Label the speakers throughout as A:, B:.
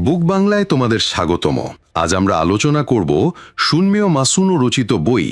A: বুক বাংলায় তোমাদের স্বাগতম। আজ আমরা আলোচনা করব সুনমেয় মাসুনো রচিত বই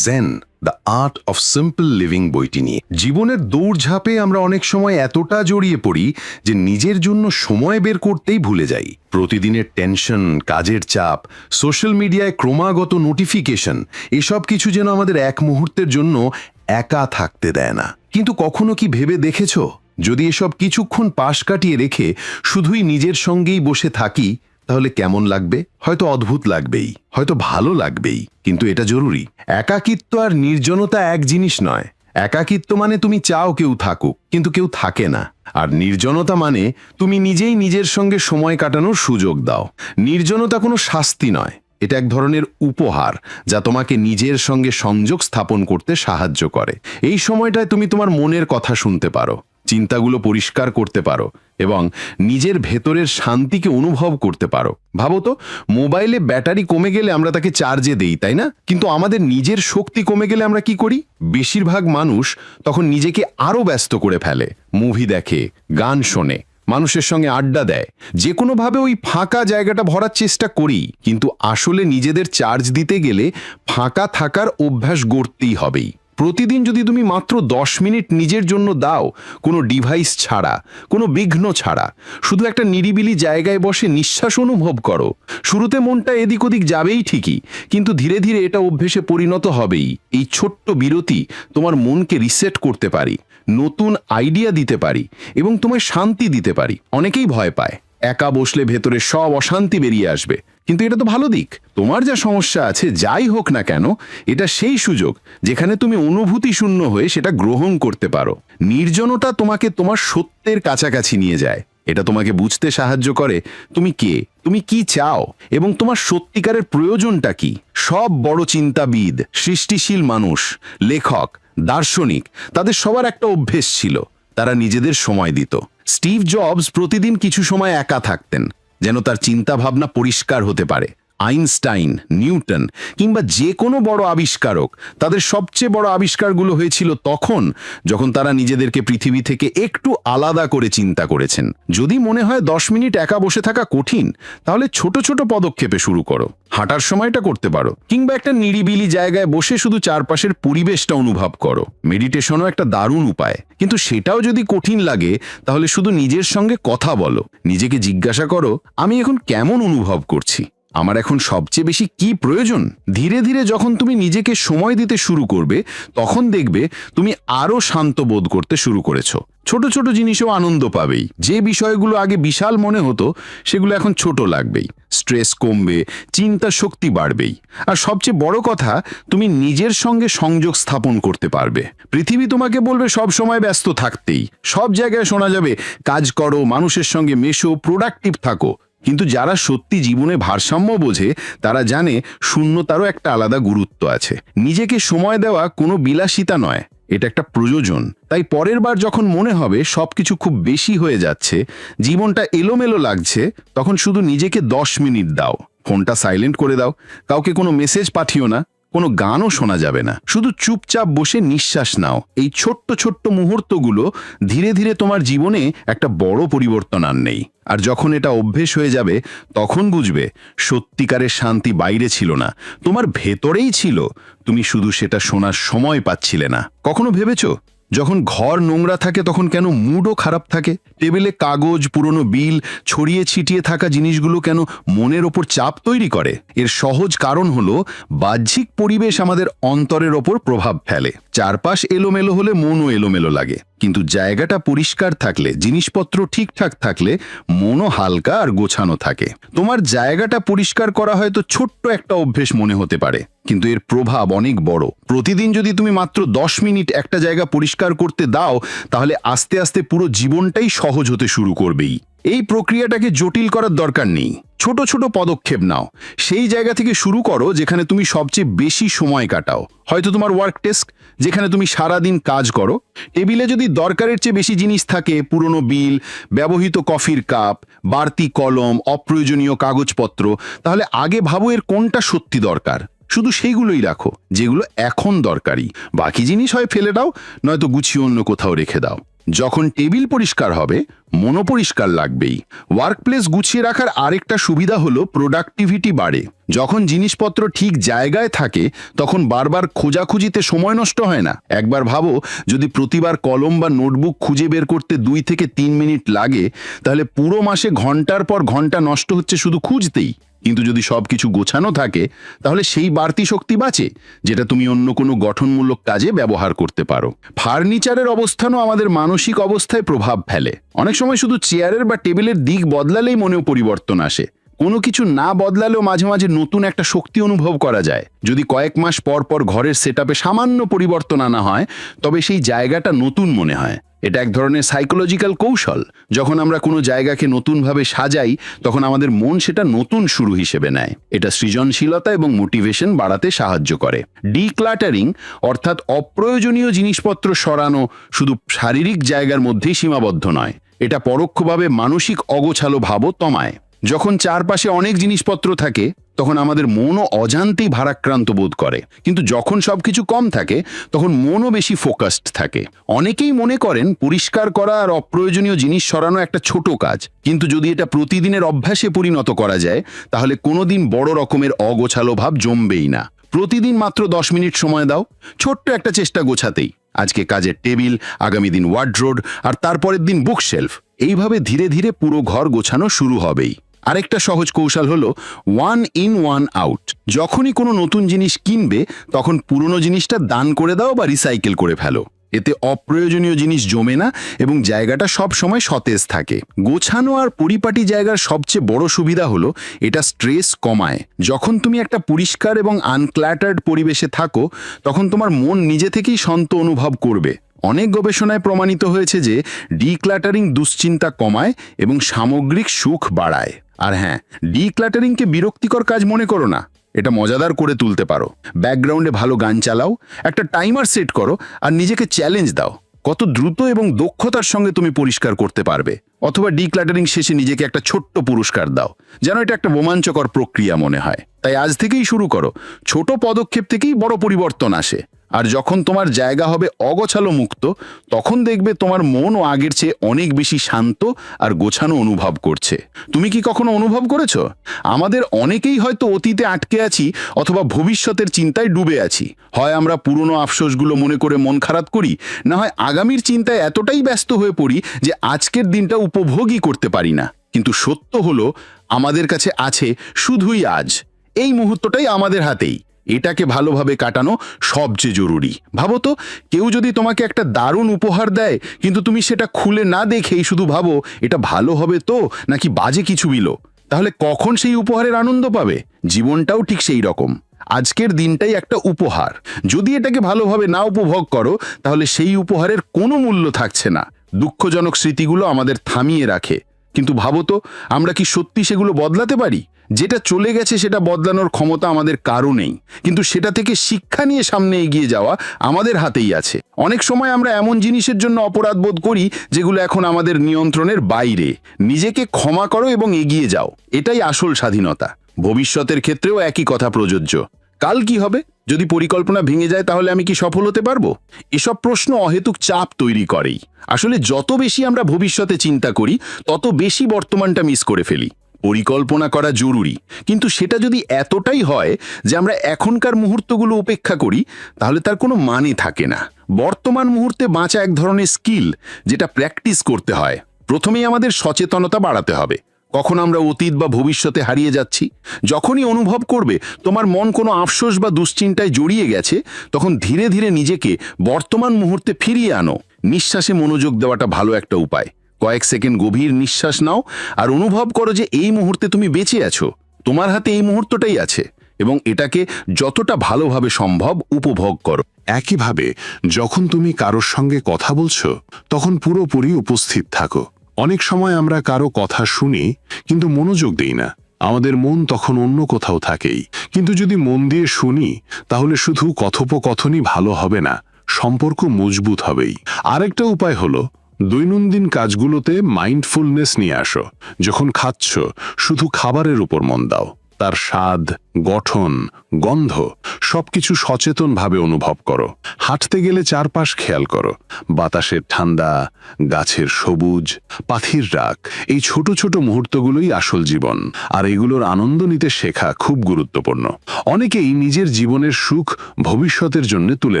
A: Zen the art of simple living বইটি নিয়ে। জীবনের দৌড়ঝাঁপে আমরা অনেক সময় এতটা জড়িয়ে পড়ি যে নিজের জন্য সময় বের করতেই ভুলে যাই। প্রতিদিনের টেনশন, কাজের চাপ, সোশ্যাল মিডিয়ায় ক্রমাগত নোটিফিকেশন, এসব কিছু যেন আমাদের এক মুহূর্তের জন্য একা থাকতে দেয় না। কিন্তু কখনো কি ভেবে দেখেছ? যদি এসব কিছুক্ষণ পাশ কাটিয়ে রেখে শুধুই নিজের সঙ্গেই বসে থাকি, তাহলে কেমন লাগবে? হয়তো অদ্ভুত লাগবেই, হয়তো ভালো লাগবেই, কিন্তু এটা জরুরি। একাকিত্ব আর নির্জনতা এক জিনিস নয়। একাকিত্ব মানে তুমি চাও কেউ থাকুক, কিন্তু কেউ থাকে না। আর নির্জনতা মানে তুমি নিজেই নিজের সঙ্গে সময় কাটানোর সুযোগ দাও। নির্জনতা কোনো শাস্তি নয়। এটা এক ধরনের উপহার, যা তোমাকে নিজের সঙ্গে সংযোগ স্থাপন করতে সাহায্য করে। এই সময়টায় তুমি তোমার মনের কথা শুনতে পারো। চিন্তাগুলো পরিষ্কার করতে পারো এবং নিজের ভেতরের শান্তিকে অনুভব করতে পারো। ভাবো তো, মোবাইলে ব্যাটারি কমে গেলে আমরা তাকে চার্জে দেই, তাই না? কিন্তু আমাদের নিজের শক্তি কমে গেলে আমরা কি করি? বেশিরভাগ মানুষ তখন নিজেকে আরও ব্যস্ত করে ফেলে, মুভি দেখে, গান শোনে, মানুষের সঙ্গে আড্ডা দেয়। যে কোনোভাবে ওই ফাঁকা জায়গাটা ভরার চেষ্টা করি, কিন্তু আসলে নিজেদের চার্জ দিতে গেলে ফাঁকা থাকার অভ্যাস গড়তেই হবেই। প্রতিদিন যদি তুমি মাত্র দশ মিনিট নিজের জন্য দাও, কোনো ডিভাইস ছাড়া, কোনো বিঘ্ন ছাড়া, শুধু একটা নিরিবিলি জায়গায় বসে নিঃশ্বাস অনুভব করো। শুরুতে মনটা এদিক ওদিক যাবেই ঠিকই, কিন্তু ধীরে ধীরে এটা অভ্যেসে পরিণত হবেই। এই ছোট্ট বিরতি তোমার মনকে রিসেট করতে পারি, নতুন আইডিয়া দিতে পারি এবং তোমায় শান্তি দিতে পারি। অনেকেই ভয় পায়। একা বসলে ভেতরে সব অশান্তি বেরিয়ে আসবে। কিন্তু এটা তো ভালো দিক। তোমার যা সমস্যা আছে, যাই হোক না কেন, এটা সেই সুযোগ যেখানে তুমি অনুভূতি শূন্য হয়ে সেটা গ্রহণ করতে পারো। নির্জনতা তোমাকে তোমার সত্যের কাছাকাছি নিয়ে যায়। এটা তোমাকে বুঝতে সাহায্য করে তুমি কে, তুমি কি চাও, এবং তোমার সত্যিকারের প্রয়োজনটা কি। সব বড় চিন্তাবিদ, সৃষ্টিশীল মানুষ, লেখক, দার্শনিক, তাদের সবার একটা অভ্যেস ছিল। তারা নিজেদের সময় দিত। স্টিভ জবস প্রতিদিন কিছু সময় একা থাকতেন যেন তার চিন্তাভাবনা পরিষ্কার হতে পারে। আইনস্টাইন, নিউটন কিংবা যে কোনো বড় আবিষ্কারক, তাদের সবচেয়ে বড় আবিষ্কারগুলো হয়েছিল তখন যখন তারা নিজেদেরকে পৃথিবী থেকে একটু আলাদা করে চিন্তা করেছেন। যদি মনে হয় দশ মিনিট একা বসে থাকা কঠিন, তাহলে ছোট ছোট পদক্ষেপে শুরু করো। হাঁটার সময়টা করতে পারো কিংবা একটা নিরিবিলি জায়গায় বসে শুধু চারপাশের পরিবেশটা অনুভব করো। মেডিটেশনও একটা দারুণ উপায়। কিন্তু সেটাও যদি কঠিন লাগে, তাহলে শুধু নিজের সঙ্গে কথা বলো। নিজেকে জিজ্ঞাসা করো, আমি এখন কেমন অনুভব করছি? আমার এখন সবচেয়ে বেশি কি প্রয়োজন? ধীরে ধীরে যখন তুমি নিজেকে সময় দিতে শুরু করবে, তখন দেখবে তুমি আরও শান্ত বোধ করতে শুরু করেছ। ছোট ছোট জিনিসেও আনন্দ পাবেই। যে বিষয়গুলো আগে বিশাল মনে হতো, সেগুলো এখন ছোট লাগবেই। স্ট্রেস কমবে, চিন্তা শক্তি বাড়বেই। আর সবচেয়ে বড় কথা, তুমি নিজের সঙ্গে সংযোগ স্থাপন করতে পারবে। পৃথিবী তোমাকে বলবে, সব সময় ব্যস্ত থাকতেই। সব জায়গায় শোনা যাবে, কাজ করো, মানুষের সঙ্গে মেশো প্রোডাক্টিভ থাকো। কিন্তু যারা সত্যি জীবনে ভারসাম্য বোঝে, তারা জানে শূন্যতারও একটা আলাদা গুরুত্ব আছে। নিজেকে সময় দেওয়া কোনো বিলাসিতা নয়, এটা একটা প্রয়োজন। তাই পরের বার যখন মনে হবে সব কিছু খুব বেশি হয়ে যাচ্ছে, জীবনটা এলোমেলো লাগছে, তখন শুধু নিজেকে দশ মিনিট দাও। ফোনটা সাইলেন্ট করে দাও। কাউকে কোনো মেসেজ পাঠিও না। কোনো গানও শোনা যাবে না। শুধু চুপচাপ বসে নিঃশ্বাস নাও। এই ছোট্ট ছোট্ট মুহূর্তগুলো ধীরে ধীরে তোমার জীবনে একটা বড় পরিবর্তন আর নেই আর যখন এটা অভ্যেস হয়ে যাবে, তখন বুঝবে সত্যিকারের শান্তি বাইরে ছিল না। তোমার ভেতরেই ছিল। তুমি শুধু সেটা শোনার সময় পাচ্ছিলে না। কখনো ভেবেছো? যখন ঘর নোংরা থাকে তখন কেন মুডও খারাপ থাকে? টেবিলে কাগজ, পুরনো বিল, ছড়িয়ে ছিটিয়ে থাকা জিনিসগুলো কেন মনের ওপর চাপ তৈরি করে? এর সহজ কারণ হলো, বাহ্যিক পরিবেশ আমাদের অন্তরের ওপর প্রভাব ফেলে। চারপাশ এলোমেলো হলে মনও এলোমেলো লাগে। কিন্তু জায়গাটা পরিষ্কার থাকলে, জিনিসপত্র ঠিকঠাক থাকলে, মনও হালকা আর গোছানো থাকে। তোমার জায়গাটা পরিষ্কার করা হয়তো ছোট্ট একটা অভ্যেস মনে হতে পারে, কিন্তু এর প্রভাব অনেক বড়। প্রতিদিন যদি তুমি মাত্র দশ মিনিট একটা জায়গা পরিষ্কার করতে দাও, তাহলে আস্তে আস্তে পুরো জীবনটাই সহজ হতে শুরু করবেই। এই প্রক্রিয়াটাকে জটিল করার দরকার নেই। ছোট ছোট পদক্ষেপ নাও। সেই জায়গা থেকে শুরু করো যেখানে তুমি সবচেয়ে বেশি সময় কাটাও। হয়তো তোমার ওয়ার্ক ডেস্ক যেখানে তুমি সারাদিন কাজ করো। টেবিলে যদি দরকারের চেয়ে বেশি জিনিস থাকে, পুরনো বিল, ব্যবহৃত কফির কাপ, বাড়তি কলম, অপ্রয়োজনীয় কাগজপত্র, তাহলে আগে ভাবো এর কোনটা সত্যি দরকার। শুধু সেইগুলোই রাখো, যেগুলো এখন দরকারি। বাকি জিনিস হয় ফেলে দাও, নয়তো গুছিয়ে অন্য কোথাও রেখে দাও। যখন টেবিল পরিষ্কার হবে মনো পরিষ্কার লাগবেই। ওয়ার্কপ্লেস গুছিয়ে রাখার আরেকটা সুবিধা হলো প্রোডাক্টিভিটি বাড়ে। যখন জিনিসপত্র ঠিক জায়গায় থাকে, তখন বারবার খোঁজাখুঁজিতে সময় নষ্ট হয় না। একবার ভাবো, যদি প্রতিবার কলম বা নোটবুক খুঁজে বের করতে দুই থেকে তিন মিনিট লাগে, তাহলে পুরো মাসে ঘণ্টার পর ঘণ্টা নষ্ট হচ্ছে শুধু খুঁজতেই। কিন্তু যদি সব কিছু গোছানো থাকে, তাহলে সেই বাড়তি শক্তি বাঁচে, যেটা তুমি অন্য কোনো গঠনমূলক কাজে ব্যবহার করতে পারো। ফার্নিচারের অবস্থানও আমাদের মানসিক অবস্থায় প্রভাব ফেলে। অনেক সময় শুধু চেয়ারের বা টেবিলের দিক বদলালেই মনেও পরিবর্তন আসে। কোনো কিছু না বদলালেও মাঝে মাঝে নতুন একটা শক্তি অনুভব করা যায়। যদি কয়েক মাস পর পর ঘরের সেটআপে সামান্য পরিবর্তন আনা হয়, তবে সেই জায়গাটা নতুন মনে হয়। এটা এক ধরনের সাইকোলজিক্যাল কৌশল। যখন আমরা কোনো জায়গাকে নতুনভাবে সাজাই, তখন আমাদের মন সেটা নতুন শুরু হিসেবে নেয়। এটা সৃজনশীলতা এবং মোটিভেশন বাড়াতে সাহায্য করে। ডিক্লাটারিং অর্থাৎ অপ্রয়োজনীয় জিনিসপত্র সরানো, শুধু শারীরিক জায়গার মধ্যেই সীমাবদ্ধ নয়। এটা পরোক্ষভাবে মানসিক অগোছালো ভাবও তমায়। যখন চারপাশে অনেক জিনিসপত্র থাকে, তখন আমাদের মনও অজান্তেই ভারাক্রান্ত বোধ করে। কিন্তু যখন সবকিছু কম থাকে, তখন মনও বেশি ফোকাসড থাকে। অনেকেই মনে করেন পরিষ্কার করা আর অপ্রয়োজনীয় জিনিস সরানো একটা ছোট কাজ। কিন্তু যদি এটা প্রতিদিনের অভ্যাসে পরিণত করা যায়, তাহলে কোনোদিন বড় রকমের অগোছালো ভাব জমবেই না। প্রতিদিন মাত্র দশ মিনিট সময় দাও, ছোট্ট একটা চেষ্টা গোছাতেই। আজকে কাজের টেবিল, আগামী দিন ওয়ার্ড্রোড আর তারপরের দিন বুকশেলফ এইভাবে ধীরে ধীরে পুরো ঘর গোছানো শুরু হবেই। আরেকটা সহজ কৌশল হলো ওয়ান ইন ওয়ান আউট যখনই কোনো নতুন জিনিস কিনবে, তখন পুরনো জিনিসটা দান করে দাও বা রিসাইকেল করে ফেলো। এতে অপ্রয়োজনীয় জিনিস জমে না এবং জায়গাটা সব সময় সতেজ থাকে। গোছানো আর পরিপাটি জায়গার সবচেয়ে বড় সুবিধা হলো এটা স্ট্রেস কমায়। যখন তুমি একটা পরিষ্কার এবং আনক্ল্যাটার্ড পরিবেশে থাকো, তখন তোমার মন নিজে থেকেই শান্ত অনুভব করবে। অনেক গবেষণায় প্রমাণিত হয়েছে যে ডিক্ল্যাটারিং দুশ্চিন্তা কমায় এবং সামগ্রিক সুখ বাড়ায়। আর হ্যাঁ ডিক্লাটারিংকে বিরক্তিকর কাজ মনে করো না। এটা মজাদার করে তুলতে পারো। ব্যাকগ্রাউন্ডে ভালো গান চালাও, একটা টাইমার সেট করো, আর নিজেকে চ্যালেঞ্জ দাও। কত দ্রুত এবং দক্ষতার সঙ্গে তুমি পরিষ্কার করতে পারবে। অথবা ডিক্লাটারিং শেষে নিজেকে একটা ছোট্ট পুরস্কার দাও, যেন এটা একটা রোমাঞ্চকর প্রক্রিয়া মনে হয়। তাই আজ থেকেই শুরু করো। ছোট পদক্ষেপ থেকেই বড় পরিবর্তন আসে। আর যখন তোমার জায়গা হবে অগোছালো মুক্ত, তখন দেখবে তোমার মনও আগের চেয়ে অনেক বেশি শান্ত আর গোছানো অনুভব করছে। তুমি কি কখনো অনুভব করেছ? আমাদের অনেকেই হয়তো অতীতে আটকে আছি অথবা ভবিষ্যতের চিন্তায় ডুবে আছি। হয় আমরা পুরনো আফসোসগুলো মনে করে মন খারাপ করি, না হয় আগামীর চিন্তায় এতটাই ব্যস্ত হয়ে পড়ি যে আজকের দিনটা উপভোগই করতে পারি না। কিন্তু সত্য হলো, আমাদের কাছে আছে শুধুই আজ। এই মুহূর্তটাই আমাদের হাতেই। এটাকে ভালোভাবে কাটানো সবচেয়ে জরুরি। ভাবো তো, কেউ যদি তোমাকে একটা দারুণ উপহার দেয়, কিন্তু তুমি সেটা খুলে না দেখেই শুধু ভাবো, এটা ভালো হবে তো, নাকি বাজে কিছু বিলো? তাহলে কখন সেই উপহারের আনন্দ পাবে? জীবনটাও ঠিক সেই রকম। আজকের দিনটাই একটা উপহার। যদি এটাকে ভালোভাবে না উপভোগ করো, তাহলে সেই উপহারের কোনো মূল্য থাকছে না। দুঃখজনক স্মৃতিগুলো আমাদের থামিয়ে রাখে। কিন্তু ভাবো তো, আমরা কি সত্যি সেগুলো বদলাতে পারি? যেটা চলে গেছে সেটা বদলানোর ক্ষমতা আমাদের কারও নেই। কিন্তু সেটা থেকে শিক্ষা নিয়ে সামনে এগিয়ে যাওয়া আমাদের হাতেই আছে। অনেক সময় আমরা এমন জিনিসের জন্য অপরাধ বোধ করি যেগুলো এখন আমাদের নিয়ন্ত্রণের বাইরে। নিজেকে ক্ষমা করো এবং এগিয়ে যাও। এটাই আসল স্বাধীনতা। ভবিষ্যতের ক্ষেত্রেও একই কথা প্রযোজ্য। কাল কি হবে? যদি পরিকল্পনা ভেঙে যায় তাহলে আমি কি সফল হতে পারব? এসব প্রশ্ন অহেতুক চাপ তৈরি করেই। আসলে যত বেশি আমরা ভবিষ্যতে চিন্তা করি, তত বেশি বর্তমানটা মিস করে ফেলি। পরিকল্পনা করা জরুরি। কিন্তু সেটা যদি এতটাই হয় যে আমরা এখনকার মুহূর্তগুলো উপেক্ষা করি, তাহলে তার কোনো মানে থাকে না। বর্তমান মুহূর্তে বাঁচা এক ধরনের স্কিল যেটা প্র্যাকটিস করতে হয়। প্রথমেই আমাদের সচেতনতা বাড়াতে হবে। কখন আমরা অতীত বা ভবিষ্যতে হারিয়ে যাচ্ছি? যখনই অনুভব করবে তোমার মন কোনো আফসোস বা দুশ্চিন্তায় জড়িয়ে গেছে, তখন ধীরে ধীরে নিজেকে বর্তমান মুহূর্তে ফিরিয়ে আনো। নিঃশ্বাসে মনোযোগ দেওয়াটা ভালো একটা উপায়। কয়েক সেকেন্ড গভীর নিঃশ্বাস নাও আর অনুভব করো যে এই মুহূর্তে তুমি বেঁচে আছো। তোমার হাতে এই মুহূর্তটাই আছে এবং এটাকে যতটা ভালোভাবে সম্ভব উপভোগ করো।
B: একইভাবে যখন তুমি কারোর সঙ্গে কথা বলছো, তখন পুরোপুরি উপস্থিত থাকো। অনেক সময় আমরা কারও কথা শুনি, কিন্তু মনোযোগ দিই না। আমাদের মন তখন অন্য কোথাও থাকেই। কিন্তু যদি মন দিয়ে শুনি, তাহলে শুধু কথোপকথনই ভালো হবে না, সম্পর্ক মজবুত হবেই। আরেকটা উপায় হলো দৈনন্দিন কাজগুলোতে মাইন্ডফুলনেস নিয়ে আসো। যখন খাচ্ছ শুধু খাবারের উপর মন দাও। তার স্বাদ, গঠন, গন্ধ সবকিছু সচেতনভাবে অনুভব করো। হাঁটতে গেলে চারপাশ খেয়াল করো। বাতাসের ঠান্ডা, গাছের সবুজ, পাখির রাগ এই ছোট ছোট মুহূর্তগুলোই আসল জীবন। আর এগুলোর আনন্দ নিতে শেখা খুব গুরুত্বপূর্ণ। অনেকেই নিজের জীবনের সুখ ভবিষ্যতের জন্য তুলে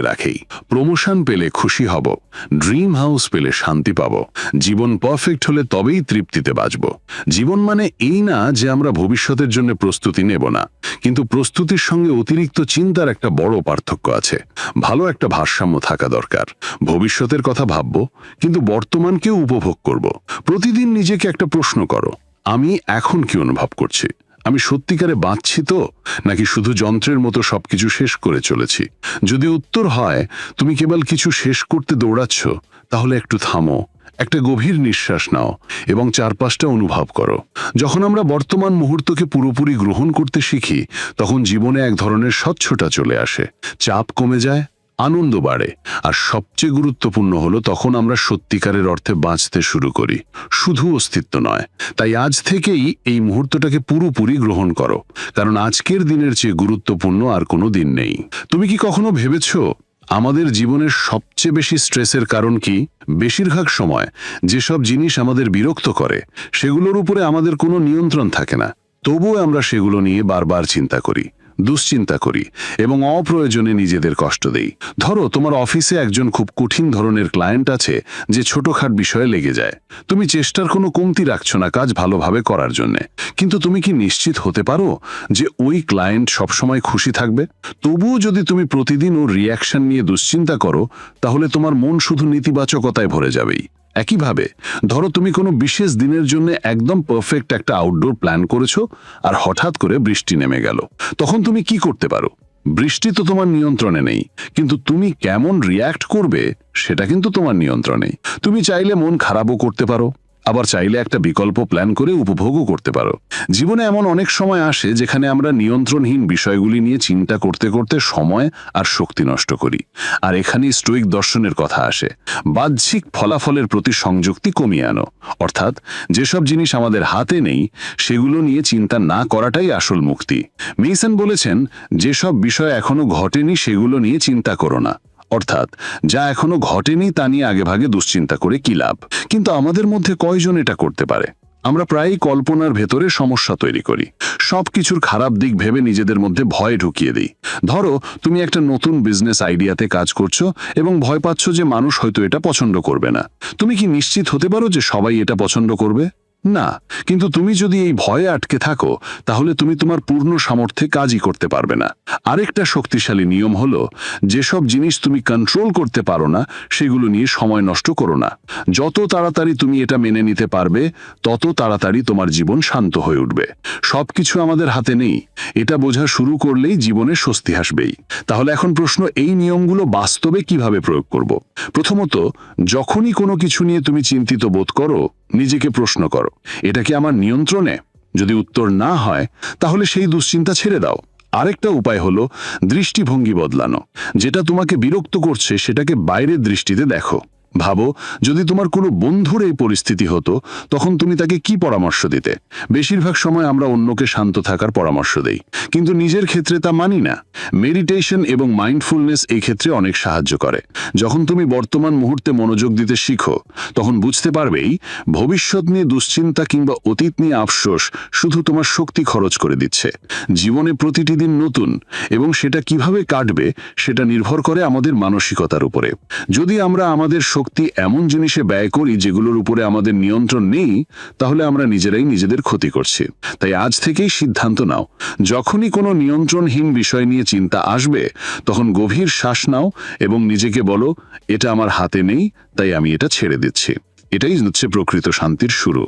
B: রাখেই। প্রমোশন পেলে খুশি হব, ড্রিম হাউস পেলে শান্তি পাব। জীবন পারফেক্ট হলে তবেই তৃপ্তিতে বাঁচব। জীবন মানে এই না যে আমরা ভবিষ্যতের জন্য প্রস্তুতি নেব না। কিন্তু প্রস্তুতির সঙ্গে অতিরিক্ত চিন্তার একটা বড় পার্থক্য আছে। ভালো একটা ভারসাম্য থাকা দরকার। ভবিষ্যতের কথা ভাবব, কিন্তু বর্তমানকেও উপভোগ করব। প্রতিদিন নিজেকে একটা প্রশ্ন করো, আমি এখন কি অনুভব করছি? আমি সত্যিকারে বাঁচছি তো, নাকি শুধু যন্ত্রের মতো সবকিছু শেষ করে চলেছি? যদি উত্তর হয়, তুমি কেবল কিছু শেষ করতে দৌড়াচ্ছ, তাহলে একটু থামো। একটা গভীর নিঃশ্বাস নাও এবং চারপাশটা অনুভব করো। যখন আমরা বর্তমান মুহূর্তকে পুরোপুরি গ্রহণ করতে শিখি, তখন জীবনে এক ধরনের স্বচ্ছতা চলে আসে। চাপ কমে যায়, আনন্দ বাড়ে আর সবচেয়ে গুরুত্বপূর্ণ হলো তখন আমরা সত্যিকারের অর্থে বাঁচতে শুরু করি। শুধু অস্তিত্ব নয়, তাই আজ থেকেই এই মুহূর্তটাকে পুরোপুরি গ্রহণ করো, কারণ আজকের দিনের চেয়ে গুরুত্বপূর্ণ আর কোনো দিন নেই। তুমি কি কখনো ভেবেছো আমাদের জীবনের সবচেয়ে বেশি স্ট্রেসের কারণ কি? বেশিরভাগ সময় যেসব জিনিস আমাদের বিরক্ত করে, সেগুলোর উপরে আমাদের কোনো নিয়ন্ত্রণ থাকে না। তবুও আমরা সেগুলো নিয়ে বারবার চিন্তা করি। দুশ্চিন্তা করি এবং অপ্রয়োজনে নিজেদের কষ্ট দেই। ধরো, তোমার অফিসে একজন খুব কঠিন ধরনের ক্লায়েন্ট আছে যে ছোটখাট বিষয়ে লেগে যায়। তুমি চেষ্টার কোনো কমতি রাখছো না কাজ ভালোভাবে করার জন্য। কিন্তু তুমি কি নিশ্চিত হতে পারো যে ওই ক্লায়েন্ট সবসময় খুশি থাকবে? তবুও যদি তুমি প্রতিদিন ওর রিয়াকশন নিয়ে দুশ্চিন্তা করো, তাহলে তোমার মন শুধু নেতিবাচকতায় ভরে যাবেই। একইভাবে, ধরো তুমি কোনো বিশেষ দিনের জন্য একদম পারফেক্ট একটা আউটডোর প্ল্যান করেছ আর হঠাৎ করে বৃষ্টি নেমে গেল। তখন তুমি কি করতে পারো? বৃষ্টি তো তোমার নিয়ন্ত্রণে নেই, কিন্তু তুমি কেমন রিয়্যাক্ট করবে সেটা কিন্তু তোমার নিয়ন্ত্রণে। তুমি চাইলে মন খারাপও করতে পারো। আবার চাইলে একটা বিকল্প প্ল্যান করে উপভোগও করতে পারো। জীবনে এমন অনেক সময় আসে যেখানে আমরা নিয়ন্ত্রণহীন বিষয়গুলি নিয়ে চিন্তা করতে করতে সময় আর শক্তি নষ্ট করি। আর এখানেই স্টোইক দর্শনের কথা আসে। বাহ্যিক ফলাফলের প্রতি সংযুক্তি কমিয়ে আনো। অর্থাৎ যেসব জিনিস আমাদের হাতে নেই, সেগুলো নিয়ে চিন্তা না করাটাই আসল মুক্তি। মেইসন বলেছেন, যেসব বিষয় এখনও ঘটেনি, সেগুলো নিয়ে চিন্তা করো না। অর্থাৎ, যা এখনও ঘটেনি তা নিয়ে আগেভাগে দুশ্চিন্তা করে কি লাভ? কিন্তু আমাদের মধ্যে কয়জন এটা করতে পারে? আমরা প্রায়ই কল্পনার ভেতরে সমস্যা তৈরি করি। সব কিছুর খারাপ দিক ভেবে নিজেদের মধ্যে ভয় ঢুকিয়ে দিই। ধরো, তুমি একটা নতুন বিজনেস আইডিয়াতে কাজ করছ এবং ভয় পাচ্ছ যে মানুষ হয়তো এটা পছন্দ করবে না। তুমি কি নিশ্চিত হতে পারো যে সবাই এটা পছন্দ করবে? না, কিন্তু তুমি যদি এই ভয়ে আটকে থাকো, তাহলে তুমি তোমার পূর্ণ সামর্থ্যে কাজই করতে পারবে না। আরেকটা শক্তিশালী নিয়ম হলো, যেসব জিনিস তুমি কন্ট্রোল করতে পারো না, সেগুলো নিয়ে সময় নষ্ট করো না। যত তাড়াতাড়ি তুমি এটা মেনে নিতে পারবে, তত তাড়াতাড়ি তোমার জীবন শান্ত হয়ে উঠবে। সবকিছু আমাদের হাতে নেই। এটা বোঝা শুরু করলেই জীবনে স্বস্তি আসবেই। তাহলে এখন প্রশ্ন, এই নিয়মগুলো বাস্তবে কীভাবে প্রয়োগ করব? প্রথমত, যখনই কোনো কিছু নিয়ে তুমি চিন্তিত বোধ করো নিজেকে প্রশ্ন করো। এটা কি আমার নিয়ন্ত্রণে? যদি উত্তর না হয়, তাহলে সেই দুশ্চিন্তা ছেড়ে দাও। আরেকটা উপায় হলো দৃষ্টিভঙ্গি বদলানো। যেটা তোমাকে বিরক্ত করছে, সেটাকে বাইরের দৃষ্টিতে দেখো। ভাবো, যদি তোমার কোনো বন্ধুর এই পরিস্থিতি হতো, তখন তুমি তাকে কি পরামর্শ দিতে? বেশিরভাগ সময় আমরা অন্যকে শান্ত থাকার পরামর্শ দেই। কিন্তু নিজের ক্ষেত্রে তা মানি না। মেডিটেশন এবং মাইন্ডফুলনেস এই ক্ষেত্রে অনেক সাহায্য করে। যখন তুমি বর্তমান মুহূর্তে মনোযোগ দিতে শিখো, তখন বুঝতে পারবেই, ভবিষ্যৎ নিয়ে দুশ্চিন্তা কিংবা অতীত নিয়ে আফসোস শুধু তোমার শক্তি খরচ করে দিচ্ছে। জীবনে প্রতিটি দিন নতুন এবং সেটা কীভাবে কাটবে, সেটা নির্ভর করে আমাদের মানসিকতার উপরে। যদি আমরা আমাদের শক্তি এমন জিনিসে ব্যয় করি যেগুলোর উপরে আমাদের নিয়ন্ত্রণ নেই, তাহলে আমরা নিজেরাই নিজেদের ক্ষতি করছি। তাই আজ থেকেই সিদ্ধান্ত নাও। যখনই কোনো নিয়ন্ত্রণহীন বিষয় নিয়ে চিন্তা আসবে, তখন গভীর শ্বাস নাও এবং নিজেকে বলো, এটা আমার হাতে নেই, তাই আমি এটা ছেড়ে দিচ্ছি। এটাই হচ্ছে প্রকৃত শান্তির শুরু।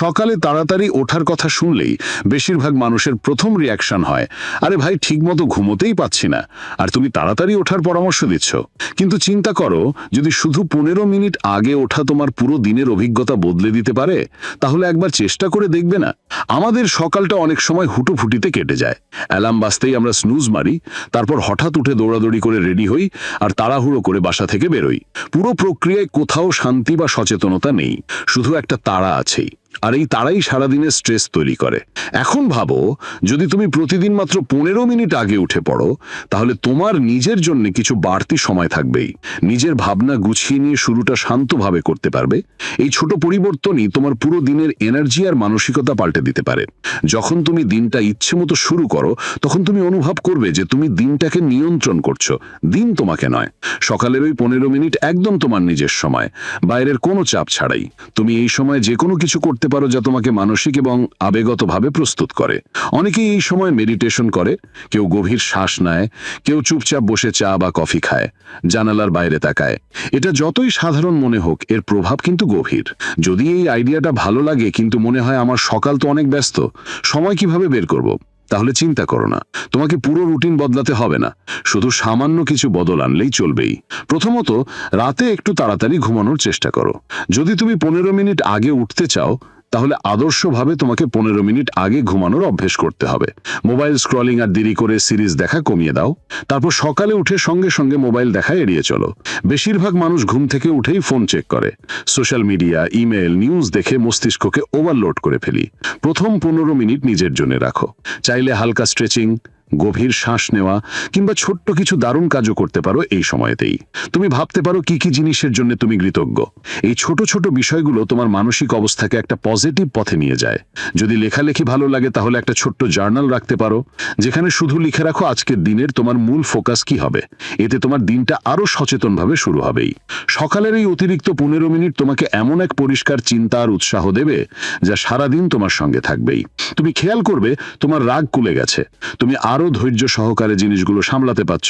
B: সকালে তাড়াতাড়ি ওঠার কথা শুনলেই বেশিরভাগ মানুষের প্রথম রিয়াকশন হয়, আরে ভাই, ঠিকমতো ঘুমোতেই পাচ্ছি না, আর তুমি তাড়াতাড়ি ওঠার পরামর্শ দিচ্ছ। কিন্তু চিন্তা করো, যদি শুধু পনেরো মিনিট আগে ওঠা তোমার পুরো দিনের অভিজ্ঞতা বদলে দিতে পারে, তাহলে একবার চেষ্টা করে দেখবে না? আমাদের সকালটা অনেক সময় হুটোফুটিতে কেটে যায়। অ্যালার্ম বাজতেই আমরা স্নুজ মারি, তারপর হঠাৎ উঠে দৌড়াদৌড়ি করে রেডি হই, আর তাড়াহুড়ো করে বাসা থেকে বেরোই। পুরো প্রক্রিয়ায় কোথাও শান্তি বা সচেতনতা নেই শুধু একটা তাড়া আছেই। আর এই তারাই সারাদিনের স্ট্রেস তৈরি করে। এখন ভাবো, যদি তুমি প্রতিদিন মাত্র পনেরো মিনিট আগে উঠে পড়ো, তাহলে তোমার নিজের জন্য কিছু বাড়তি সময় থাকবেই। নিজের ভাবনা গুছিয়ে নিয়ে শুরুটা শান্তভাবে করতে পারবে। এই ছোট পরিবর্তনই তোমার পুরো দিনের এনার্জি আর মানসিকতা পাল্টে দিতে পারে। যখন তুমি দিনটা ইচ্ছে মতো শুরু করো, তখন তুমি অনুভব করবে যে তুমি দিনটাকে নিয়ন্ত্রণ করছ। দিন তোমাকে নয়। সকালের ওই পনেরো মিনিট একদম তোমার নিজের সময়। বাইরের কোনো চাপ ছাড়াই। তুমি এই সময় যে কোনো কিছু করতে পারো যা তোমাকে মানসিক এবং আবেগতভাবে প্রস্তুত করে। অনেকেই এই সময় মেডিটেশন করে, কেউ গভীর শ্বাস নেয়, কেউ চুপচাপ বসে চা বা কফি খায়, জানালার বাইরে তাকায়। এটা যতই সাধারণ মনে হোক, এর প্রভাব কিন্তু গভীর। যদি এই আইডিয়াটা ভালো লাগে, কিন্তু মনে হয় আমার সকাল তো অনেক ব্যস্ত, সময় কীভাবে বের করব? তাহলে চিন্তা করো না। তোমাকে পুরো রুটিন বদলাতে হবে না। শুধু সামান্য কিছু বদল আনলেই চলবেই। প্রথমত, রাতে একটু তাড়াতাড়ি ঘুমানোর চেষ্টা করো। যদি তুমি পনেরো মিনিট আগে উঠতে চাও তাহলে আদর্শভাবে তোমাকে পনেরো মিনিট আগে ঘুমানোর অভ্যেস করতে হবে। মোবাইল স্ক্রলিং আর দেরি করে সিরিজ দেখা কমিয়ে দাও। তারপর সকালে উঠে সঙ্গে সঙ্গে মোবাইল দেখা এড়িয়ে চলো। বেশিরভাগ মানুষ ঘুম থেকে উঠেই ফোন চেক করে। সোশ্যাল মিডিয়া, ইমেল নিউজ দেখে মস্তিষ্ককে ওভারলোড করে ফেলি। প্রথম পনেরো মিনিট নিজের জন্য রাখো। চাইলে হালকা স্ট্রেচিং গভীর শ্বাস নেওয়া কিংবা ছোট্ট কিছু দারুণ কাজও করতে পারো এই সময়তেই। তুমি ভাবতে পারো কি কি জিনিসের জন্য তুমি কৃতজ্ঞ। এই ছোট ছোট বিষয়গুলো তোমার মানসিক অবস্থাকে একটা পজিটিভ পথে নিয়ে যায়। যদি লেখালেখি ভালো লাগে তাহলে একটা ছোট্ট জার্নাল রাখতে পারো, যেখানে শুধু লিখে রাখো আজকের দিনের তোমার মূল ফোকাস কি হবে। এতে তোমার দিনটা আরও সচেতনভাবে শুরু হবেই। সকালের এই অতিরিক্ত পনেরো মিনিট তোমাকে এমন এক পরিষ্কার চিন্তা আর উৎসাহ দেবে যা সারাদিন তোমার সঙ্গে থাকবেই। তুমি খেয়াল করবে তোমার রাগ কুলে গেছে। তুমি আরও ধৈর্য সহকারে জিনিসগুলো সামলাতে পারছ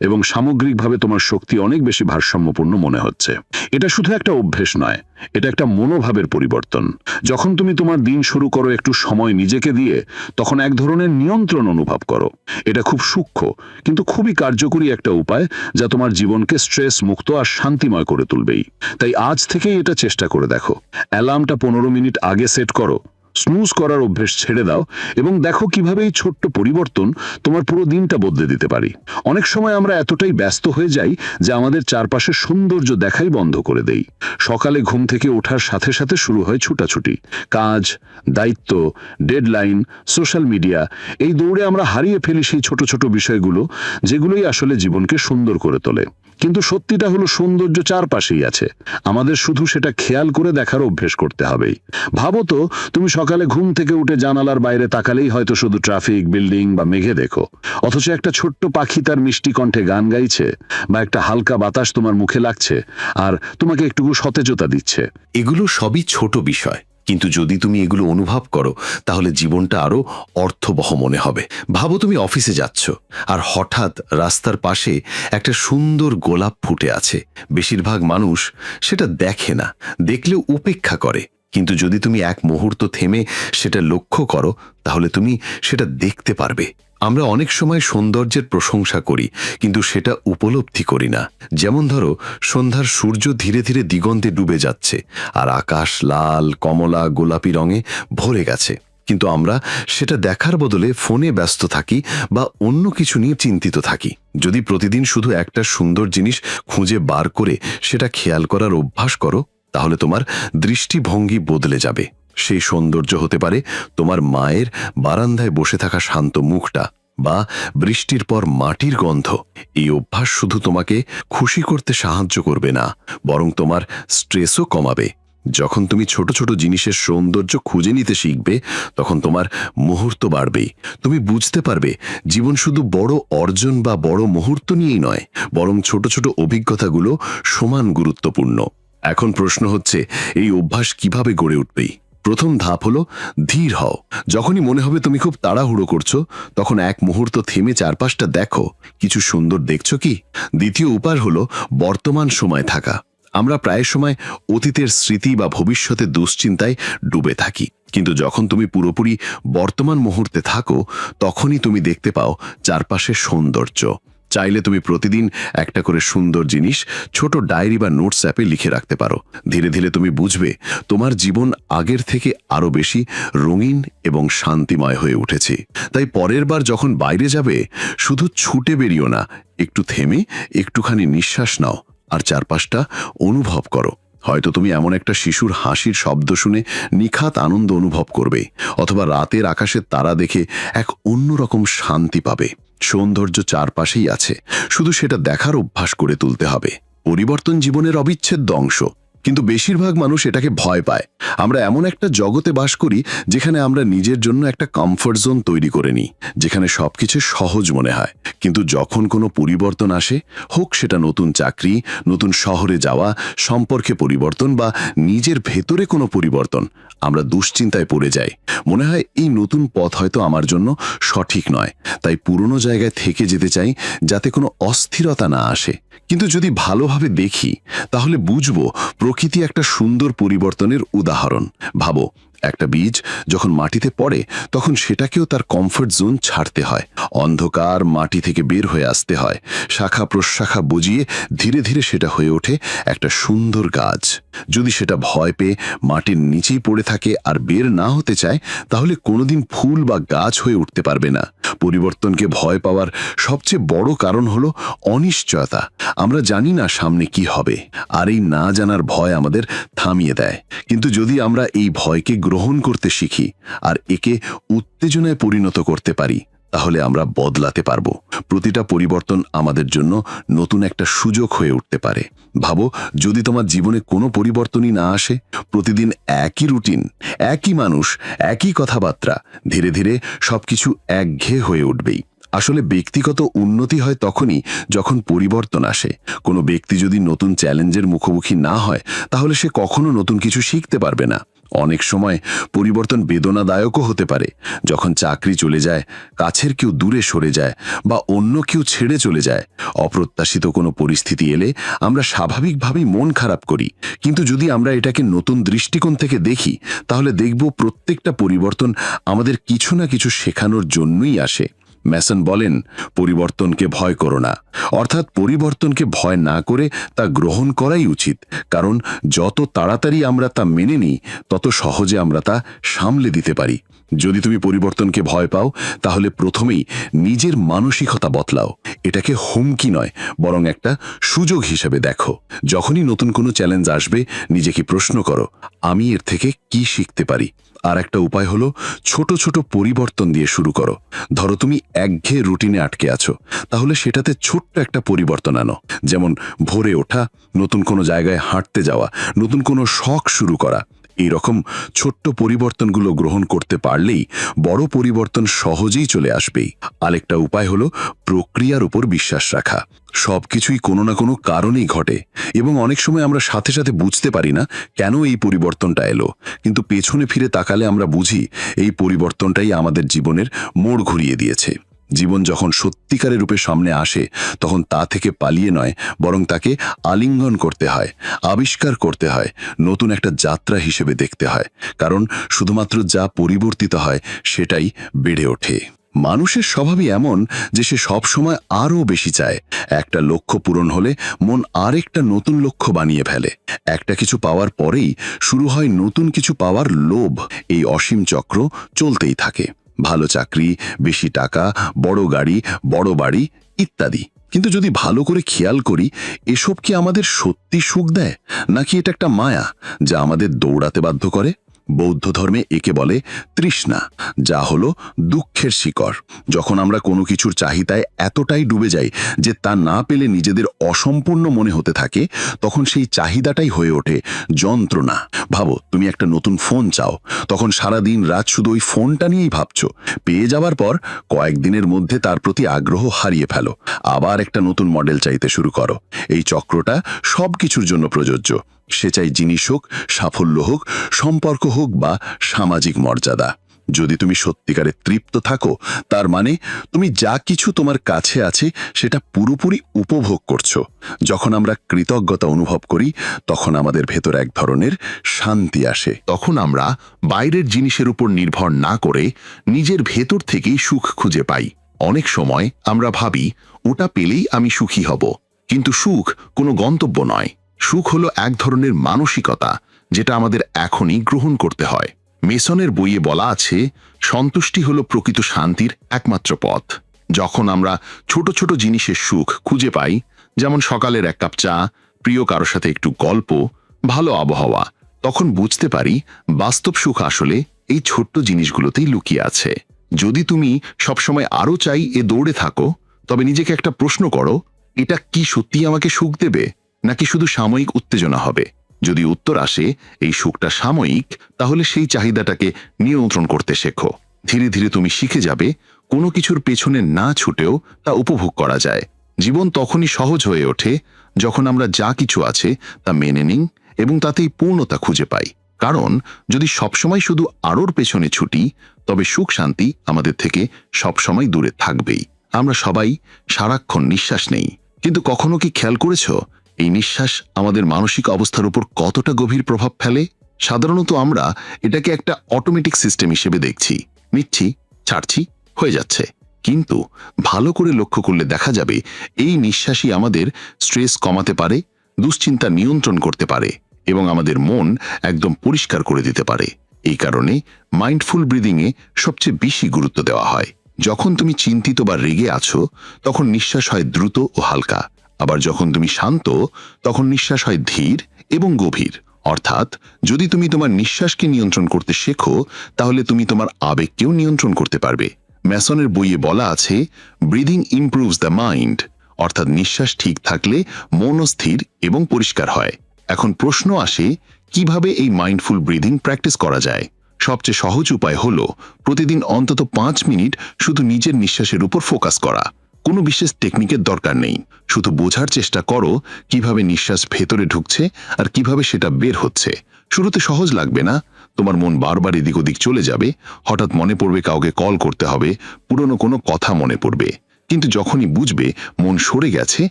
B: এবং সামগ্রিকভাবে তোমার শক্তি অনেক বেশি ভারসাম্যপূর্ণ মনে হচ্ছে। এটা শুধু একটা অভ্যেস নয়, এটা একটা মনোভাবের পরিবর্তন। যখন তুমি তোমার দিন শুরু করো একটু সময় নিজেকে দিয়ে, তখন এক ধরনের নিয়ন্ত্রণ অনুভব করো। এটা খুব সূক্ষ্ম, কিন্তু খুবই কার্যকরী একটা উপায় যা তোমার জীবনকে স্ট্রেস মুক্ত আর শান্তিময় করে তুলবেই। তাই আজ থেকেই এটা চেষ্টা করে দেখো। অ্যালার্মটা পনেরো মিনিট আগে সেট করো স্নুজ করার অভ্যেস ছেড়ে দাও এবং দেখো কীভাবে এই ছোট্ট পরিবর্তন তোমার পুরো দিনটা বদলে দিতে পারি। অনেক সময় আমরা এতটাই ব্যস্ত হয়ে যাই যে আমাদের চারপাশের সৌন্দর্য দেখাই বন্ধ করে দেই। সকালে ঘুম থেকে ওঠার সাথে সাথে শুরু হয় ছুটাছুটি। কাজ, দায়িত্ব ডেডলাইন সোশ্যাল মিডিয়া এই দৌড়ে আমরা হারিয়ে ফেলি সেই ছোট ছোট বিষয়গুলো যেগুলোই আসলে জীবনকে সুন্দর করে তোলে। কিন্তু সত্যিটা হলো সৌন্দর্য চারপাশেই আছে। আমাদের শুধু সেটা খেয়াল করে দেখার অভ্যেস করতে হবেই। ভাবো তো, তুমি সকালে ঘুম থেকে উঠে জানালার বাইরে তাকালেই হয়তো শুধু ট্রাফিক, বিল্ডিং বা মেঘে দেখো। অথচ একটা ছোট্ট পাখি তার মিষ্টি কণ্ঠে গান গাইছে বা একটা হালকা বাতাস তোমার মুখে লাগছে আর তোমাকে একটুকু সতেজতা দিচ্ছে।
C: এগুলো সবই ছোট বিষয়, কিন্তু যদি তুমি এগুলো অনুভব করো, তাহলে জীবনটা আরও অর্থবহ মনে হবে। ভাবো তুমি অফিসে যাচ্ছ, আর হঠাৎ রাস্তার পাশে একটা সুন্দর গোলাপ ফুটে আছে। বেশিরভাগ মানুষ সেটা দেখে না, দেখলেও উপেক্ষা করে। কিন্তু যদি তুমি এক মুহূর্ত থেমে সেটা লক্ষ্য করো, তাহলে তুমি সেটা দেখতে পারবে। আমরা অনেক সময় সৌন্দর্যের প্রশংসা করি, কিন্তু সেটা উপলব্ধি করি না। যেমন ধরো, সন্ধ্যার সূর্য ধীরে ধীরে দিগন্তে ডুবে যাচ্ছে, আর আকাশ লাল, কমলা, গোলাপি রঙে ভরে গেছে। কিন্তু আমরা সেটা দেখার বদলে ফোনে ব্যস্ত থাকি বা অন্য কিছু নিয়ে চিন্তিত থাকি। যদি প্রতিদিন শুধু একটা সুন্দর জিনিস খুঁজে বার করে সেটা খেয়াল করার অভ্যাস করো তাহলে তোমার দৃষ্টিভঙ্গি বদলে যাবে। সেই সৌন্দর্য হতে পারে তোমার মায়ের বারান্দায় বসে থাকা শান্ত মুখটা বা বৃষ্টির পর মাটির গন্ধ। এই অভ্যাস শুধু তোমাকে খুশি করতে সাহায্য করবে না, বরং তোমার স্ট্রেসও কমাবে। যখন তুমি ছোট ছোট জিনিসের সৌন্দর্য খুঁজে নিতে শিখবে, তখন তোমার মুহূর্ত বাড়বেই তুমি বুঝতে পারবে, জীবন শুধু বড় অর্জন বা বড় মুহূর্ত নিয়েই নয়, বরং ছোট ছোট অভিজ্ঞতাগুলো সমান গুরুত্বপূর্ণ। এখন প্রশ্ন হচ্ছে, এই অভ্যাস কীভাবে গড়ে উঠবেই প্রথম ধাপ হলো, ধীর হও। যখনই মনে হবে তুমি খুব তাড়াহুড়ো করছ, তখন এক মুহূর্ত থেমে চারপাশটা দেখো। কিছু সুন্দর দেখছ কি? দ্বিতীয় উপায় হলো, বর্তমান সময় থাকা। আমরা প্রায় সময় অতীতের স্মৃতি বা ভবিষ্যতের দুশ্চিন্তায় ডুবে থাকি। কিন্তু যখন তুমি পুরোপুরি বর্তমান মুহূর্তে থাকো, তখনই তুমি দেখতে পাও চারপাশের সৌন্দর্য। চাইলে তুমি প্রতিদিন একটা করে সুন্দর জিনিস, ছোট ডায়েরি বা নোটস অ্যাপে লিখে রাখতে পারো। ধীরে ধীরে তুমি বুঝবে, তোমার জীবন আগের থেকে আরও বেশি রঙিন এবং শান্তিময় হয়ে উঠেছে। তাই পরের বার যখন বাইরে যাবে, শুধু ছুটে বেরিও না, একটু থেমে একটুখানি নিঃশ্বাস নাও আর চারপাশটা অনুভব করো। হয়তো তুমি এমন একটা শিশুর হাসির শব্দ শুনে নিখাত আনন্দ অনুভব করবে, অথবা রাতের আকাশের তারা দেখে এক অন্যরকম শান্তি পাবে। সৌন্দর্য চারপাশেই আছে। শুধু সেটা দেখার অভ্যাস করে তুলতে হবে। পরিবর্তন জীবনের অবিচ্ছেদ্য অংশ। কিন্তু বেশিরভাগ মানুষ এটাকে ভয় পায়। আমরা এমন একটা জগতে বাস করি, যেখানে আমরা নিজের জন্য একটা কমফর্ট জোন তৈরি করে নিই, যেখানে সবকিছু সহজ মনে হয়। কিন্তু যখন কোনো পরিবর্তন আসে, হোক সেটা নতুন চাকরি, নতুন শহরে যাওয়া, সম্পর্কে পরিবর্তন বা নিজের ভেতরে কোনো পরিবর্তন, আমরা দুশ্চিন্তায় পড়ে যাই। মনে হয় এই নতুন পথ হয়তো আমার জন্য সঠিক নয়। তাই পুরনো জায়গায় থেকে যেতে চাই, যাতে কোনো অস্থিরতা না আসে। কিন্তু যদি ভালোভাবে দেখি, তাহলে বুঝব প্রকৃতি একটা সুন্দর পরিবর্তনের উদাহরণ। ভাবো একটা বীজ যখন মাটিতে পড়ে, তখন সেটাকেও তার কমফর্ট জোন ছাড়তে হয়। অন্ধকার মাটি থেকে বের হয়ে আসতে হয়। শাখা প্রশাখা বুঝিয়ে ধীরে ধীরে সেটা হয়ে ওঠে একটা সুন্দর গাছ। যদি সেটা ভয় পেয়ে মাটির নিচেই পড়ে থাকে আর বের না হতে চায়, তাহলে কোনোদিন ফুল বা গাছ হয়ে উঠতে পারবে না। পরিবর্তনকে ভয় পাওয়ার সবচেয়ে বড় কারণ হলো অনিশ্চয়তা। আমরা জানি না সামনে কি হবে। আর এই না জানার ভয় আমাদের থামিয়ে দেয়। কিন্তু যদি আমরা এই ভয়কে গ্রহণ করতে শিখি আর একে উত্তেজনায় পরিণত করতে পারি, তাহলে আমরা বদলাতে পারব। প্রতিটা পরিবর্তন আমাদের জন্য নতুন একটা সুযোগ হয়ে উঠতে পারে। ভাবো, যদি তোমার জীবনে কোনো পরিবর্তনই না আসে, প্রতিদিন একই রুটিন, একই মানুষ, একই কথাবার্তা, ধীরে ধীরে সবকিছু একঘেয়ে হয়ে উঠবেই। আসলে ব্যক্তিগত উন্নতি হয় তখনই যখন পরিবর্তন আসে। কোনো ব্যক্তি যদি নতুন চ্যালেঞ্জের মুখোমুখি না হয়, তাহলে সে কখনো নতুন কিছু শিখতে পারবে না। অনেক সময় পরিবর্তন বেদনাদায়কও হতে পারে। যখন চাকরি চলে যায়, কাছের কেউ দূরে সরে যায় বা অন্য কেউ ছেড়ে চলে যায়, অপ্রত্যাশিত কোনো পরিস্থিতি এলে আমরা স্বাভাবিকভাবেই মন খারাপ করি। কিন্তু যদি আমরা এটাকে নতুন দৃষ্টিকোণ থেকে দেখি, তাহলে দেখব প্রত্যেকটা পরিবর্তন আমাদের কিছু না কিছু শেখানোর জন্যই আসে। ম্যাসন বলেন, পরিবর্তনকে ভয় করো না। অর্থাৎ পরিবর্তনকে ভয় না করে তা গ্রহণ করাই উচিত, কারণ যত তাড়াতাড়ি আমরা তা মেনে নিই, তত সহজে আমরা তা সামলে দিতে পারি। যদি তুমি পরিবর্তনকে ভয় পাও, তাহলে প্রথমেই নিজের মানসিকতা বদলাও। এটাকে হুমকি নয়, বরং একটা সুযোগ হিসেবে দেখো। যখনই নতুন কোনো চ্যালেঞ্জ আসবে, নিজেকে প্রশ্ন করো, আমি এর থেকে কি শিখতে পারি? আর একটা উপায় হলো ছোট ছোট পরিবর্তন দিয়ে শুরু করো। ধরো তুমি একঘেয়ে রুটিনে আটকে আছো। তাহলে সেটাতে ছোট্ট একটা পরিবর্তন আনো। যেমন ভোরে ওঠা, নতুন কোনো জায়গায় হাঁটতে যাওয়া, নতুন কোনো শখ শুরু করা। এই রকম ছোট্ট পরিবর্তনগুলো গ্রহণ করতে পারলেই বড় পরিবর্তন সহজেই চলে আসবেই। আরেকটা উপায় হলো প্রক্রিয়ার উপর বিশ্বাস রাখা। সবকিছুই কোনো না কোনো কারণেই ঘটে এবং অনেক সময় আমরা সাথে সাথে বুঝতে পারি না কেন এই পরিবর্তনটা এলো। কিন্তু পেছনে ফিরে তাকালে আমরা বুঝি এই পরিবর্তনটাই আমাদের জীবনের মোড় ঘুরিয়ে দিয়েছে। জীবন যখন সত্যিকারের রূপে সামনে আসে, তখন তা থেকে পালিয়ে নয়, বরং তাকে আলিঙ্গন করতে হয়, আবিষ্কার করতে হয়, নতুন একটা যাত্রা হিসেবে দেখতে হয়। কারণ শুধুমাত্র যা পরিবর্তিত হয়, সেটাই বেড়ে ওঠে। মানুষের স্বভাবই এমন যে সে সবসময় আরও বেশি চায়। একটা লক্ষ্য পূরণ হলে মন আরেকটা নতুন লক্ষ্য বানিয়ে ফেলে। একটা কিছু পাওয়ার পরেই শুরু হয় নতুন কিছু পাওয়ার লোভ। এই অসীম চক্র চলতেই থাকে। ভালো চাকরি, বেশি টাকা, বড় গাড়ি, বড় বাড়ি ইত্যাদি। কিন্তু যদি ভালো করে খেয়াল করি, এসব কি আমাদের সত্যি সুখ দেয়? নাকি এটা একটা মায়া, যা আমাদের দৌড়াতে বাধ্য করে? বৌদ্ধ ধর্মে একে বলে তৃষ্ণা, যা হলো দুঃখের শিকড়। যখন আমরা কোনো কিছুর চাহিদায় এতটাই ডুবে যাই যে তা না পেলে নিজেদের অসম্পূর্ণ মনে হতে থাকে, তখন সেই চাহিদাটাই হয়ে ওঠে যন্ত্রণা। ভাবো, তুমি একটা নতুন ফোন চাও, তখন সারা দিন রাত শুধু ওই ফোনটা নিয়েই ভাবছ। পেয়ে যাওয়ার পর কয়েকদিনের মধ্যে তার প্রতি আগ্রহ হারিয়ে ফেলো। আবার একটা নতুন মডেল চাইতে শুরু করো। এই চক্রটা সব কিছুর জন্য প্রযোজ্য। সে চাই জিনিস হোক, সাফল্য হোক, সম্পর্ক হোক বা সামাজিক মর্যাদা। যদি তুমি সত্যিকারে তৃপ্ত থাকো, তার মানে তুমি যা কিছু তোমার কাছে আছে সেটা পুরোপুরি উপভোগ করছ। যখন আমরা কৃতজ্ঞতা অনুভব করি, তখন আমাদের ভেতর এক ধরনের শান্তি আসে।
D: তখন আমরা বাইরের জিনিসের উপর নির্ভর না করে নিজের ভেতর থেকেই সুখ খুঁজে পাই। অনেক সময় আমরা ভাবি, ওটা পেলেই আমি সুখী হব। কিন্তু সুখ কোনো গন্তব্য নয়। সুখ হলো এক ধরনের মানসিকতা যেটা আমাদের এখনই গ্রহণ করতে হয়। মেসনের বইয়ে বলা আছে, সন্তুষ্টি হলো প্রকৃত শান্তির একমাত্র পথ। যখন আমরা ছোট ছোট জিনিসের সুখ খুঁজে পাই, যেমন সকালের এক কাপ চা, প্রিয় কারোর সাথে একটু গল্প,
A: ভালো আবহাওয়া, তখন বুঝতে পারি বাস্তব সুখ আসলে এই ছোট্ট জিনিসগুলোতেই লুকিয়ে আছে। যদি তুমি সবসময় আরও চাই এ দৌড়ে থাকো, তবে নিজেকে একটা প্রশ্ন করো, এটা কি সত্যি আমাকে সুখ দেবে? নাকি শুধু সাময়িক উত্তেজনা হবে? যদি উত্তর আসে, এই সুখটা সাময়িক, তাহলে সেই চাহিদাটাকে নিয়ন্ত্রণ করতে শেখো। ধীরে ধীরে তুমি শিখে যাবে, কোনো কিছুর পেছনে না ছুটেও তা উপভোগ করা যায়। জীবন তখনই সহজ হয়ে ওঠে যখন আমরা যা কিছু আছে তা মেনে নিই এবং তাতেই পূর্ণতা খুঁজে পাই। কারণ, যদি সবসময় শুধু আরোর পেছনে ছুটি, তবে সুখ শান্তি আমাদের থেকে সবসময় দূরে থাকবেই। আমরা সবাই সারাক্ষণ নিঃশ্বাস নেই। কিন্তু কখনো কি খেয়াল করেছ? এই নিঃশ্বাস আমাদের মানসিক অবস্থার উপর কতটা গভীর প্রভাব ফেলে? সাধারণত আমরা এটাকে একটা অটোমেটিক সিস্টেম হিসেবে দেখছি। নিচ্ছি, ছাড়ছি, হয়ে যাচ্ছে। কিন্তু ভালো করে লক্ষ্য করলে দেখা যাবে এই নিঃশ্বাসই আমাদের স্ট্রেস কমাতে পারে, দুশ্চিন্তা নিয়ন্ত্রণ করতে পারে এবং আমাদের মন একদম পরিষ্কার করে দিতে পারে। এই কারণে মাইন্ডফুল ব্রিদিংয়ে সবচেয়ে বেশি গুরুত্ব দেওয়া হয়। যখন তুমি চিন্তিত বা রেগে আছো, তখন নিঃশ্বাস হয় দ্রুত ও হালকা। আবার যখন তুমি শান্ত, তখন নিঃশ্বাস হয় ধীর এবং গভীর। অর্থাৎ, যদি তুমি তোমার নিঃশ্বাসকে নিয়ন্ত্রণ করতে শেখো, তাহলে তুমি তোমার আবেগকেও নিয়ন্ত্রণ করতে পারবে। ম্যাসনের বইয়ে বলা আছে ব্রিদিং ইমপ্রুভস দ্য মাইন্ড অর্থাৎ নিঃশ্বাস ঠিক থাকলে মনও স্থির এবং পরিষ্কার হয়। এখন প্রশ্ন আসে, কীভাবে এই মাইন্ডফুল ব্রিদিং প্র্যাকটিস করা যায়? সবচেয়ে সহজ উপায় হলো, প্রতিদিন অন্তত পাঁচ মিনিট শুধু নিজের নিঃশ্বাসের উপর ফোকাস করা। কোনো বিশেষ টেকনিকের দরকার নেই। শুধু বোঝার চেষ্টা করো কীভাবে নিঃশ্বাস ভেতরে ঢুকছে আর কীভাবে সেটা বের হচ্ছে। শুরুতে সহজ লাগবে না। তোমার মন বারবার এদিক ওদিক চলে যাবে। হঠাৎ মনে পড়বে কাউকে কল করতে হবে। পুরনো কোনো কথা মনে পড়বে। কিন্তু যখনই বুঝবে মন সরে গেছে,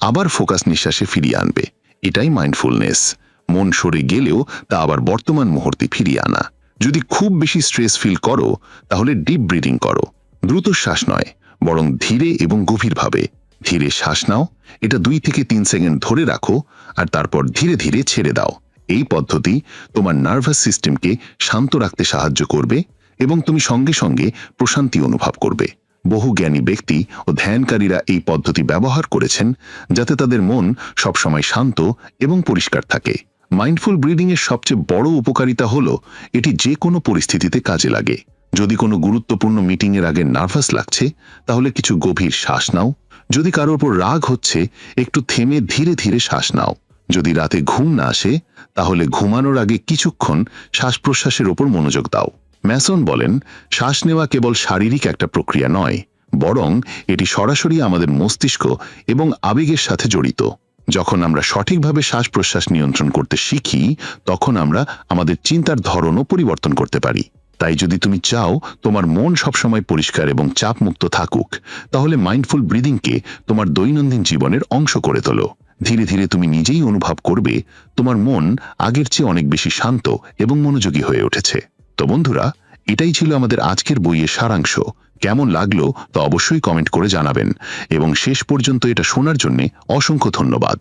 A: আবার ফোকাস নিঃশ্বাসে ফিরিয়ে আনবে। এটাই মাইন্ডফুলনেস মন সরে গেলেও তা আবার বর্তমান মুহূর্তে ফিরিয়ে আনা। যদি খুব বেশি স্ট্রেস ফিল করো, তাহলে ডিপ ব্রিদিং করো। দ্রুত শ্বাস নয়। বরং ধীরে এবং গভীরভাবে। ধীরে শ্বাস নাও, এটা দুই থেকে তিন সেকেন্ড ধরে রাখো, আর তারপর ধীরে ধীরে ছেড়ে দাও। এই পদ্ধতি তোমার নার্ভাস সিস্টেমকে শান্ত রাখতে সাহায্য করবে এবং তুমি সঙ্গে সঙ্গে প্রশান্তি অনুভব করবে। বহু জ্ঞানী ব্যক্তি ও ধ্যানকারীরা এই পদ্ধতি ব্যবহার করেছেন যাতে তাদের মন সবসময় শান্ত এবং পরিষ্কার থাকে। মাইন্ডফুল ব্রিদিং এর সবচেয়ে বড় উপকারিতা হলো, এটি যে কোনো পরিস্থিতিতে কাজে লাগে। যদি কোনো গুরুত্বপূর্ণ মিটিং এর আগে নার্ভাস লাগছে, তাহলে কিছু গভীর শ্বাস নাও। যদি কারোর ওপর রাগ হচ্ছে, একটু থেমে ধীরে ধীরে শ্বাস নাও। যদি রাতে ঘুম না আসে, তাহলে ঘুমানোর আগে কিছুক্ষণ শ্বাস প্রশ্বাসের ওপর মনোযোগ দাও। ম্যাসন বলেন, শ্বাস নেওয়া কেবল শারীরিক একটা প্রক্রিয়া নয়, বরং এটি সরাসরি আমাদের মস্তিষ্ক এবং আবেগের সাথে জড়িত। যখন আমরা সঠিকভাবে শ্বাস প্রশ্বাস নিয়ন্ত্রণ করতে শিখি, তখন আমরা আমাদের চিন্তার ধরনও পরিবর্তন করতে পারি। তাই যদি তুমি চাও তোমার মন সবসময় পরিষ্কার এবং চাপমুক্ত থাকুক, তাহলে মাইন্ডফুল ব্রিদিংকে তোমার দৈনন্দিন জীবনের অংশ করে তোলো। ধীরে ধীরে তুমি নিজেই অনুভব করবে তোমার মন আগের চেয়ে অনেক বেশি শান্ত এবং মনোযোগী হয়ে উঠেছে। তো বন্ধুরা, এটাই ছিল আমাদের আজকের বইয়ের সারাংশ। কেমন লাগল তা অবশ্যই কমেন্ট করে জানাবেন। এবং শেষ পর্যন্ত এটা শোনার জন্য অসংখ্য ধন্যবাদ।